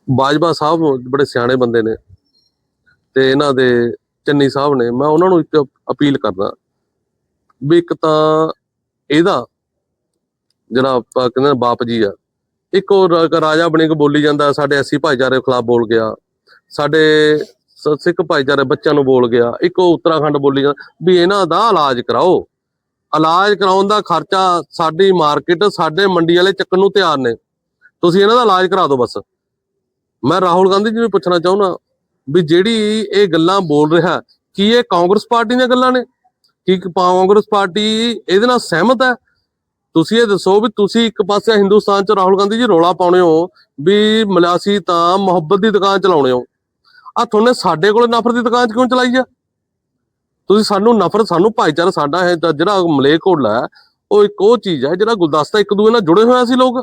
ਬਾਜਵਾ ਸਾਹਿਬ ਬੜੇ ਸਿਆਣੇ ਬੰਦੇ ਨੇ। ਤੇ ਇਹਨਾਂ ਦੇ ਚੰਨੀ ਸਾਹਿਬ ਨੇ, ਮੈਂ ਉਹਨਾਂ ਨੂੰ ਇੱਕ ਅਪੀਲ ਕਰਦਾ ਵੀ ਇੱਕ ਤਾਂ ਇਹਦਾ ਜਿਹੜਾ ਆਪਾਂ ਕਹਿੰਦੇ ਬਾਪ ਜੀ ਆ। ਇੱਕ ਉਹ ਰਾਜਾ ਬਣੇ ਕੇ ਬੋਲੀ ਜਾਂਦਾ, ਸਾਡੇ ਐਸੀ ਭਾਈਚਾਰੇ ਖਿਲਾਫ ਬੋਲ ਗਿਆ, ਸਾਡੇ ਸਿੱਖ ਭਾਈਚਾਰੇ ਬੱਚਿਆਂ ਨੂੰ ਬੋਲ ਗਿਆ, ਇੱਕ ਉਹ ਉੱਤਰਾਖੰਡ ਬੋਲੀ ਜਾਂਦਾ, ਵੀ ਇਹਨਾਂ ਦਾ ਇਲਾਜ ਕਰਾਓ। ਇਲਾਜ ਕਰਾਉਣ ਦਾ ਖਰਚਾ ਸਾਡੀ ਮਾਰਕੀਟ, ਸਾਡੇ ਮੰਡੀ ਵਾਲੇ ਚੱਕਣ ਨੂੰ ਤਿਆਰ ਨੇ। ਤੁਸੀਂ ਇਹਨਾਂ ਦਾ ਇਲਾਜ ਕਰਾ ਦਿਓ ਬਸ। ਮੈਂ ਰਾਹੁਲ ਗਾਂਧੀ ਜੀ ਨੂੰ ਪੁੱਛਣਾ ਚਾਹੁੰਦਾ ਵੀ ਜਿਹੜੀ ਇਹ ਗੱਲਾਂ ਬੋਲ ਰਿਹਾ, ਕੀ ਇਹ ਕਾਂਗਰਸ ਪਾਰਟੀ ਦੀਆਂ ਗੱਲਾਂ ਨੇ? ਕੀ ਕਾਂਗਰਸ ਪਾਰਟੀ ਇਹਦੇ ਨਾਲ ਸਹਿਮਤ ਹੈ? ਤੁਸੀਂ ਇਹ ਦੱਸੋ ਵੀ ਤੁਸੀਂ ਇੱਕ ਪਾਸੇ ਹਿੰਦੁਸਤਾਨ ਚ ਰਾਹੁਲ ਗਾਂਧੀ ਜੀ ਰੋਲਾ ਪਾਉਣੇ ਹੋ, ਵੀ ਮਲਾਸੀ ਤਾਂ ਮੁਹੱਬਤ ਦੀ ਦੁਕਾਨ ਚਲਾਉਣੇ ਹੋ। ਆ ਤੁਹਾਨੇ ਸਾਡੇ ਕੋਲ ਨਫ਼ਰਤ ਦੀ ਦੁਕਾਨ ਚ ਕਿਉਂ ਚਲਾਈ ਆ? ਤੁਸੀਂ ਸਾਨੂੰ ਨਫ਼ਰਤ, ਸਾਨੂੰ ਭਾਈਚਾਰਾ ਸਾਡਾ ਹੈ, ਤਾਂ ਜਿਹੜਾ ਮਲੇਕੋਟਲਾ ਹੈ, ਉਹ ਇੱਕ ਉਹ ਚੀਜ਼ ਹੈ ਜਿਹੜਾ ਗੁਲਦਸਤਾ ਇੱਕ ਦੂਜੇ ਨਾਲ ਜੁੜੇ ਹੋਇਆ ਸੀ ਲੋਕ।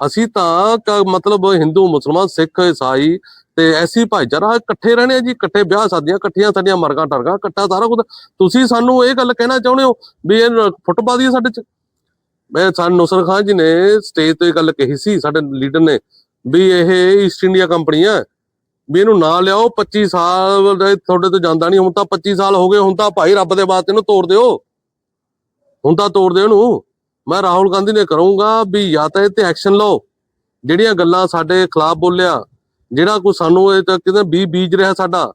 ਅਸੀਂ ਤਾਂ ਮਤਲਬ ਹਿੰਦੂ, ਮੁਸਲਮਾਨ, ਸਿੱਖ, ਈਸਾਈ ਤੇ ਐਸੀ ਭਾਈਚਾਰਾ, ਇਕੱਠੇ ਰਹਿਣੇ ਆ ਜੀ, ਇਕੱਠੇ ਵਿਆਹ ਸ਼ਾਦੀਆਂ, ਇਕੱਠੀਆਂ ਸਾਡੀਆਂ ਮਰਗਾਂ, ਟਰਗਾਂ, ਇਕੱਠਾ ਸਾਰਾ ਕੁਝ। ਤੁਸੀਂ ਸਾਨੂੰ ਇਹ ਗੱਲ ਕਹਿਣਾ ਚਾਹੁੰਦੇ ਹੋ ਵੀ ਇਹ ਫੁੱਟਪਾ ਦੀ ਸਾਡੇ ਚ? ਮੈਂ, ਸਾਨੂੰ ਨੁਸਰ ਖਾਨ ਜੀ ਨੇ ਸਟੇਜ ਤੇ ਇਹ ਗੱਲ ਕਹੀ ਸੀ, ਸਾਡੇ ਲੀਡਰ ਨੇ, ਵੀ ਇਹ ਈਸਟ ਇੰਡੀਆ ਕੰਪਨੀ ਹੈ ਵੀ ਇਹਨੂੰ ਨਾ ਲਿਆਓ 25 ਸਾਲ ਦੇ ਤੁਹਾਡੇ ਤੋਂ ਜਾਂਦਾ ਨਹੀਂ, ਹੁਣ ਤਾਂ 25 ਸਾਲ ਹੋ ਗਏ, ਹੁਣ ਤਾਂ ਭਾਈ ਰੱਬ ਦੇ ਵਾਸਤੇ ਇਹਨੂੰ ਤੋੜ ਦਿਓ। ਹੁਣ ਤਾਂ ਤੋੜ ਦਿਓ ਇਹਨੂੰ। ਮੈਂ ਰਾਹੁਲ ਗਾਂਧੀ ਨੇ ਕਰੂੰਗਾ ਵੀ ਜਾਂ ਤਾਂ ਇਹ ਤੇ ਐਕਸ਼ਨ ਲਓ। ਜਿਹੜੀਆਂ ਗੱਲਾਂ ਸਾਡੇ ਖਿਲਾਫ ਬੋਲਿਆ ਜਿਹੜਾ ਕੋਈ ਸਾਨੂੰ ਇਹ ਤਾਂ ਕਿਤੇ ਬੀ ਬੀਜ ਰਿਹਾ ਸਾਡਾ,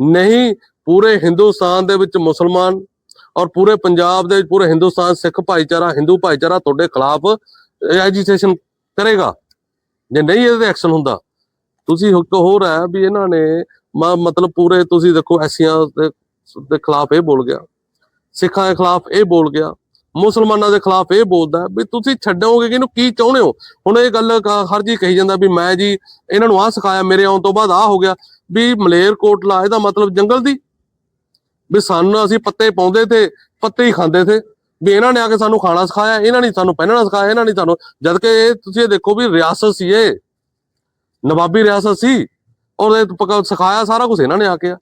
ਨਹੀਂ, ਪੂਰੇ ਹਿੰਦੁਸਤਾਨ ਦੇ ਵਿੱਚ ਮੁਸਲਮਾਨ ਔਰ ਪੂਰੇ ਪੰਜਾਬ ਦੇ ਪੂਰੇ ਹਿੰਦੁਸਤਾਨ ਸਿੱਖ ਭਾਈਚਾਰਾ, ਹਿੰਦੂ ਭਾਈਚਾਰਾ ਤੁਹਾਡੇ ਖਿਲਾਫ ਐਜੀਟੇਸ਼ਨ ਕਰੇਗਾ। ਜੇ ਨਹੀਂ ਇਹਦੇ ਐਕਸ਼ਨ ਹੁੰਦਾ, ਤੁਸੀਂ ਹੁਕਮ ਹੋਰ ਹੈ ਵੀ ਇਹਨਾਂ ਨੇ ਮ- ਮਤਲਬ ਪੂਰੇ ਤੁਸੀਂ ਦੇਖੋ ਐਸੀਆਂ ਦੇ ਖਿਲਾਫ ਇਹ ਬੋਲ ਗਿਆ। ਸਿੱਖਾਂ ਦੇ ਖਿਲਾਫ ਇਹ ਬੋਲ ਗਿਆ। ਮੁਸਲਮਾਨਾਂ ਦੇ ਖਿਲਾਫ ਇਹ ਬੋਲਦਾ ਵੀ ਤੁਸੀਂ ਛੱਡੋਗੇ ਕਿ ਇਹਨੂੰ ਕੀ ਚਾਹੁੰਦੇ ਹੋ? ਹੁਣ ਇਹ ਗੱਲ ਹਰ ਜੀ ਕਹੀ ਜਾਂਦਾ ਵੀ ਮੈਂ ਜੀ ਇਹਨਾਂ ਨੂੰ ਆ ਸਿਖਾਇਆ, ਮੇਰੇ ਆਉਣ ਤੋਂ ਬਾਅਦ ਆ ਹੋ ਗਿਆ। ਵੀ ਮਲੇਰ ਕੋਟਲਾ ਇਹਦਾ ਮਤਲਬ ਜੰਗਲ ਦੀ? ਵੀ ਸਾਨੂੰ ਅਸੀਂ ਪੱਤੇ ਪਾਉਂਦੇ ਤੇ ਪੱਤੇ ਹੀ ਖਾਂਦੇ ਤੇ। ਵੀ ਇਹਨਾਂ ਨੇ ਆ ਕੇ ਸਾਨੂੰ ਖਾਣਾ ਸਿਖਾਇਆ, ਇਹਨਾਂ ਨੇ ਸਾਨੂੰ ਪਹਿਨਣਾ ਸਿਖਾਇਆ, ਇਹਨਾਂ ਨੇ ਸਾਨੂੰ ਜਦ ਕਿ ਇਹ ਤੁਸੀਂ ਇਹ ਦੇਖੋ ਵੀ ਰਿਆਸਤ ਸੀ ਇਹ। ਨਵਾਬੀ ਰਿਆਸਤ ਸੀ, ਔਰ ਇਹ ਸਿਖਾਇਆ ਸਾਰਾ ਕੁਝ ਇਹਨਾਂ ਨੇ ਆ ਕੇ।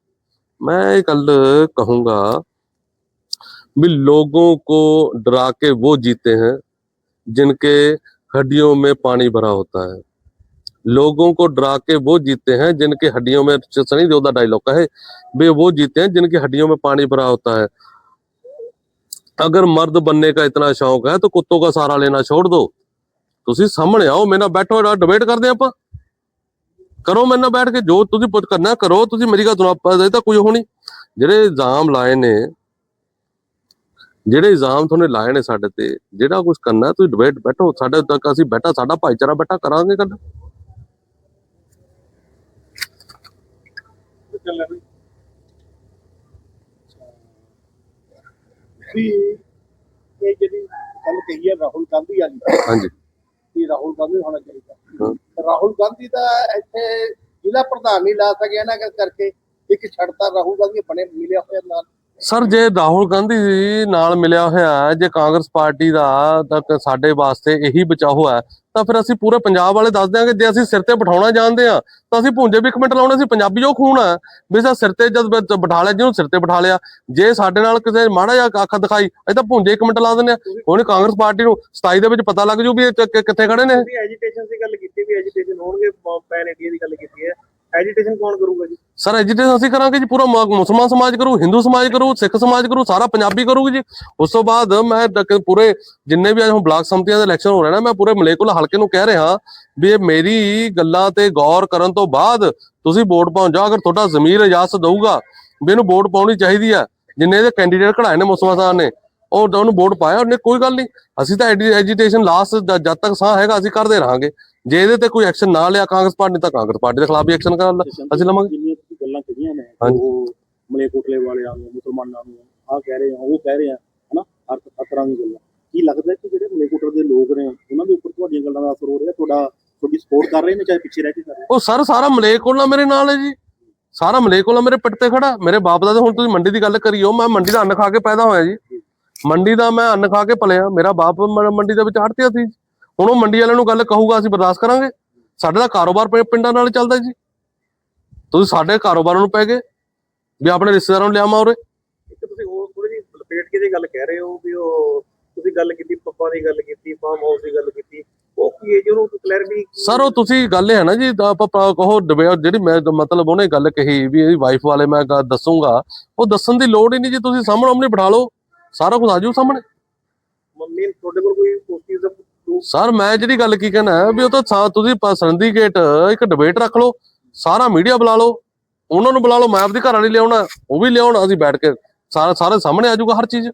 ਮੈਂ ਇਹ ਗੱਲ ਕਹੂੰਗਾ भी लोगों को डरा के वो जीते हैं जिनके हड्डियों में पानी भरा होता है लोगों को डरा के वो जीते हैं जिनके हड्डियों में सनी देओ दा डायलॉग का है वे वो जीते हैं जिनकी हड्डियों में पानी भरा होता है अगर मर्द बनने का इतना शौक है तो कुत्तों का सहारा लेना छोड़ दो ਤੁਸੀਂ ਸਾਹਮਣੇ ਆਓ ਮੇਰੇ ਨਾਲ ਬੈਠੋ ਡਿਬੇਟ ਕਰਦੇ ਆਪਾਂ ਕਰੋ ਮੇਰੇ ਨਾਲ ਬੈਠ ਕੇ ਜੋ ਤੁਸੀਂ ਪੁੱਛ ਕਰਨਾ ਕਰੋ ਤੁਸੀਂ ਮੇਰੀ ਗੱਲ ਸੁਣੋ ਆਪਾਂ ਇਹ ਤਾਂ ਕੋਈ ਉਹ ਨਹੀਂ ਜਿਹੜੇ ਇਲਜ਼ਾਮ ਲਾਏ ਨੇ ਜਿਹੜੇ ਇਲਜ਼ਾਮ ਤੁਹਾਨੂੰ ਲਾਏ ਨੇ ਸਾਡੇ ਤੇ ਜਿਹੜਾ ਕੁਝ ਕਰਨਾ ਤੁਸੀਂ ਡਿਬੇਟ ਬੈਠੋ ਸਾਡੇ ਤੱਕ ਅਸੀਂ ਬੈਠਾ ਸਾਡਾ ਭਾਈਚਾਰਾ ਬੈਠਾ ਕਰਾਂਗੇ
ਵੀ ਇਹ ਜਿਹੜੀ ਗੱਲ ਕਹੀ ਹੈ ਰਾਹੁਲ ਗਾਂਧੀ ਵਾਲੀ
ਹਾਂਜੀ।
ਰਾਹੁਲ ਗਾਂਧੀ ਹੋਣਾ ਚਾਹੀਦਾ। ਰਾਹੁਲ ਗਾਂਧੀ ਦਾ ਇੱਥੇ ਜ਼ਿਲ੍ਹਾ ਪ੍ਰਧਾਨ ਨਹੀਂ ਲਾ ਸਕਿਆ ਨਾ ਕਰਕੇ ਇੱਕ ਛੱਡਤਾ ਰਾਹੁਲ ਗਾਂਧੀ ਬਣੇ ਮਿਲਿਆ ਹੋਇਆ ਨਾਲ।
ਸਰ, ਜੇ ਰਾਹੁਲ ਗਾਂਧੀ ਜੀ ਨਾਲ ਮਿਲਿਆ ਹੋਇਆ ਜੇ ਕਾਂਗਰਸ ਪਾਰਟੀ ਦਾ ਤਾਂ ਸਾਡੇ ਵਾਸਤੇ ਇਹੀ ਬਚਾਓ ਹੈ, ਤਾਂ ਫਿਰ ਅਸੀਂ ਪੂਰੇ ਪੰਜਾਬ ਵਾਲੇ ਦੱਸ ਦਿਆਂਗੇ, ਜੇ ਅਸੀਂ ਸਿਰ ਤੇ ਬਿਠਾਉਣਾ ਜਾਣਦੇ ਆ ਤਾਂ ਅਸੀਂ ਭੁੰਜੇ ਵੀ ਇੱਕ ਮਿੰਟ ਲਾਉਣੇ ਸੀ ਪੰਜਾਬੀ ਜੋ ਖੂਨ ਹੈ, ਵੀ ਸਾ ਸਿਰ ਤੇ ਜਦ ਬਿਠਾ ਲਿਆ, ਜਿਹਨੂੰ ਸਿਰ ਤੇ ਬਿਠਾ ਲਿਆ, ਜੇ ਸਾਡੇ ਨਾਲ ਕਿਸੇ ਮਾੜਾ ਜਿਹਾ ਅੱਖ ਦਿਖਾਈ, ਅਸੀਂ ਤਾਂ ਭੁੰਜੇ ਇੱਕ ਮਿੰਟ ਲਾ ਦਿੰਦੇ ਆ ਹੁਣ ਕਾਂਗਰਸ ਪਾਰਟੀ ਨੂੰ 27 ਦੇ ਵਿੱਚ ਪਤਾ ਲੱਗ ਜੂ ਵੀ ਇਹ ਕਿੱਥੇ ਖੜੇ ਨੇ।
ਐਜੀਟੇਸ਼ਨ ਦੀ ਗੱਲ ਕੀਤੀ ਵੀ ਐਜੀਟੇਸ਼ਨ ਹੋਣਗੇ ਪੈਨ ਇੰਡੀਆ ਦੀ ਗੱਲ ਕੀਤੀ ਹੈ। ਐਜੀਟੇਸ਼ਨ ਕੌਣ ਕਰੂਗਾ ਜੀ?
ਸਰ ਐਜੀਟੇਸ਼ਨ ਅਸੀਂ ਕਰਾਂਗੇ ਜੀ, ਪੂਰਾ ਮੁਸਲਮਾਨ ਸਮਾਜ ਕਰੂ, ਹਿੰਦੂ ਸਮਾਜ ਕਰੂ, ਸਿੱਖ ਸਮਾਜ ਕਰੂ, ਸਾਰਾ ਪੰਜਾਬੀ ਕਰੂਗੀ ਜੀ। ਉਸ ਤੋਂ ਬਾਅਦ ਮੈਂ ਪੂਰੇ ਜਿੰਨੇ ਵੀ ਅੱਜ ਹੁਣ ਬਲਾਕ ਸੰਮਤੀਆਂ ਦੇ ਇਲੈਕਸ਼ਨ ਹੋ ਰਹੇ ਨੇ, ਮੈਂ ਪੂਰੇ ਮਲੇਕੁਲ ਹਲਕੇ ਨੂੰ ਕਹਿ ਰਿਹਾ ਵੀ ਇਹ ਮੇਰੀ ਗੱਲਾਂ ਤੇ ਗੌਰ ਕਰਨ ਤੋਂ ਬਾਅਦ ਤੁਸੀਂ ਵੋਟ ਪਾਉਣ ਜਾ ਅਗਰ ਤੁਹਾਡਾ ਜ਼ਮੀਰ ਇਜਾਜ਼ਤ ਦਊਗਾ, ਵੀ ਇਹਨੂੰ ਵੋਟ ਪਾਉਣੀ ਚਾਹੀਦੀ ਆ ਜਿੰਨੇ ਇਹਦੇ ਕੈਂਡੀਡੇਟ ਕਢਾਏ ਨੇ ਮੁਸਲਮਾਨ ਸਾਹਿਬ ਨੇ, ਉਹ ਉਹਨੂੰ ਵੋਟ ਪਾਇਆ ਉਹਨੇ, ਕੋਈ ਗੱਲ ਨਹੀਂ। ਅਸੀਂ ਤਾਂ ਐਜੀਟੇਸ਼ਨ ਲਾਸਟ ਜਦ ਤੱਕ ਸਾਹ ਹੈਗਾ, ਅਸੀਂ ਕਰਦੇ ਰਹਾਂਗੇ। ਜੇ ਇਹਦੇ ਤੇ ਕੋਈ ਐਕਸ਼ਨ ਨਾ ਲਿਆ ਕਾਂਗਰਸ ਪਾਰਟੀ, ਤਾਂ ਕਾਂਗਰਸ ਪਾਰਟੀ ਦੇ ਖਿਲਾਫ ਵੀ ਐਕਸ਼ਨ ਕਰ ਅਸੀਂ ਲਵਾਂਗੇ।
ਗੱਲਾਂ ਕਹੀਆਂ ਨੇ
ਹਾਂਜੀ।
ਉਹ ਮਲੇਕੋਟਲੇ ਵਾਲਿਆਂ ਨੂੰ ਮੁਸਲਮਾਨਾਂ ਨੂੰ ਆਹ ਕਹਿ ਰਹੇ ਆ ਉਹ ਕਹਿ ਰਹੇ ਆ ਹਨਾ? ਹਰ ਹਰ ਤਰ੍ਹਾਂ ਦੀ ਗੱਲਾਂ। ਕੀ ਲੱਗਦਾ ਕਿ ਜਿਹੜੇ ਮਲੇਕੋਟਲੇ ਦੇ ਲੋਕ ਨੇ ਉਹਨਾਂ ਦੇ ਉੱਪਰ ਤੁਹਾਡੀਆਂ ਗੱਲਾਂ ਦਾ ਅਸਰ ਹੋ ਰਿਹਾ? ਤੁਹਾਡਾ ਤੁਹਾਡੀ ਸਪੋਰਟ ਕਰ ਰਹੇ ਨੇ ਚਾਹੇ ਪਿੱਛੇ ਰਹਿ ਕੇ ਕਰ ਰਹੇ
ਉਹ ਸਰ ਸਾਰਾ ਮਲੇਕੋਲਾ ਮੇਰੇ ਨਾਲ ਹੈ ਜੀ। ਸਾਰਾ ਮਲੇਕੋਲਾ ਮੇਰੇ ਪਿੱਟ ਤੇ ਖੜਾ। ਮੇਰੇ ਬਾਪ ਦਾ ਤੇ ਹੁਣ ਤੁਸੀਂ ਮੰਡੀ ਦੀ ਗੱਲ ਕਰੀਓ ਮੈਂ ਮੰਡੀ ਦਾ ਅੰਨ ਖਾ ਕੇ ਪੈਦਾ ਹੋਇਆ ਜੀ। ਮੰਡੀ ਦਾ ਮੈਂ ਅੰਨ ਖਾ ਕੇ ਪਲਿਆ। ਮੇਰਾ ਬਾਪ ਮ- ਮੰਡੀ ਦੇ ਵਿੱਚ ਹੜਤਿਆ ਸੀ। ਹੁਣ ਉਹ ਮੰਡੀ ਵਾਲਿਆਂ ਨੂੰ ਗੱਲ ਕਹੂਗਾ ਅਸੀਂ ਬਰਦਾਸ਼ਤ ਕਰਾਂਗੇ। ਸਾਡੇ ਦਾ ਕਾਰੋਬਾਰ ਪਿੰ- ਪਿੰਡਾਂ ਨਾਲ ਚੱਲਦਾ ਜੀ। ਤੁਸੀਂ ਸਾਡੇ ਕਾਰੋਬਾਰਾਂ ਨੂੰ ਪੈ ਗਏ ਵੀ ਆਪਣੇ ਰਿਸ਼ਤੇਦਾਰਾਂ ਨੂੰ ਲਿਆਵਾਂ ਉਰੇ।
ਇੱਕ ਤੁਸੀਂ ਹੋਰ ਥੋੜੀ ਜਿਹੀ ਲਪੇਟ ਕੇ ਜੇ ਗੱਲ ਕਹਿ ਰਹੇ ਹੋ ਵੀ ਉਹ ਤੁਸੀਂ ਗੱਲ ਕੀਤੀ ਪੱਪਾ ਦੀ ਗੱਲ ਕੀਤੀ ਫਾਰਮ ਹਾਊਸ ਦੀ ਗੱਲ ਕੀਤੀ ਉਹ ਕੀ ਹੈ ਜੀ? ਉਹਨੂੰ ਕਲੈਰਿਟੀ
ਸਰ ਉਹ ਤੁਸੀਂ ਗੱਲ ਹੈ ਨਾ ਜੀ ਆਪਾਂ ਕਹੋ ਜਿਹੜੀ ਮੈਂ ਮਤਲਬ ਉਹਨੇ ਗੱਲ ਕਹੀ ਵੀ ਇਹਦੀ ਵਾਈਫ ਵਾਲੇ ਮੈਂ ਦੱਸੂਗਾ ਉਹ ਦੱਸਣ ਦੀ ਲੋੜ ਹੀ ਨਹੀਂ ਜੀ ਤੁਸੀਂ ਸਾਹਮਣੇ ਸਾਹਮਣੇ ਬਿਠਾ ਲਓ। ਸਾਰਾ ਕੁਝ ਆਜੂ ਸਾਹਮਣੇ।
ਮੰਮੀ ਤੁਹਾਡੇ ਕੋਲ ਕੋਈ ਦਾ proof?
ਸਰ ਮੈਂ ਜਿਹੜੀ ਗੱਲ ਕੀ ਕਹਿਣਾ ਵੀ ਉਹ ਤਾਂ ਤੁਸੀਂ ਸੰਡੀਕੇਟ ਇੱਕ ਡਿਬੇਟ ਰੱਖ ਲਓ। ਸਾਰਾ ਮੀਡੀਆ ਬੁਲਾ ਲਓ, ਉਹਨਾਂ ਨੂੰ ਬੁਲਾ ਲਓ, ਮੈਂ ਆਪਦੀ ਘਰ ਵਾਲੀ ਲਿਆਉਣਾ, ਉਹ ਵੀ ਲਿਆਉਣ, ਅਸੀਂ ਬੈਠ ਕੇ ਸਾਰਾ ਸਾਰੇ ਸਾਹਮਣੇ ਆ ਜਾਊਗਾ ਹਰ ਚੀਜ਼।